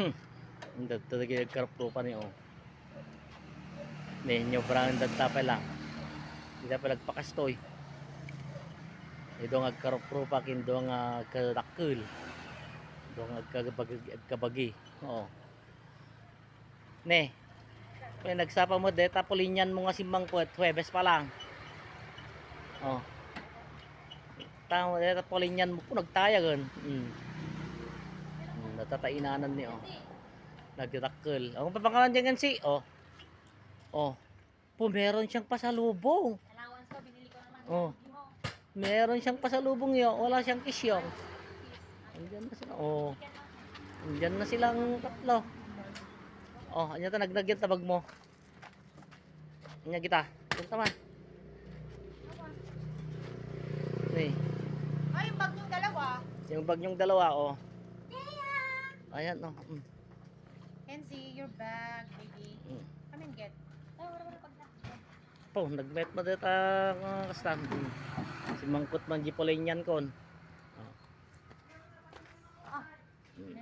Ang dadta lagi nagkarap pa niyo. Ninyo brang dadta pa lang. Hindi pa nagpakastoy. Ito nga karap pa kindo nga kadakkel. Ito nga kabagi. Oo. Ne. Kaya nagsapa mo deta pulinyan mo nga si Mangkwet, Huwebes pa lang. Oh. Tama deta pulinyan mo po nagtayagan. Mm. Mm, natatainanan ni oh. Nagdakkel. Ang papangalan dyan si oh. Oh. Po meron siyang pasalubong. Allowance ko, binili ko naman. Oh. Meron siyang pasalubong yo. Wala siyang kisyong. Andyan na sila. Oh. Andyan na silang tatlo. Oh, anya ta nagnagyan tabag mo. Anya kita. Punta man. Ni, Ay, yung bag yung dalawa. yung bag yung dalawa oh. Ayan oh. Mm. Kenzie, your bag, baby. Mm. Come and get. Ay, wala wala pag Po, nagmet mo dito ang kastam. Mm. Si Mangkut man jipolin yan kon. Oh. Ah, Mm.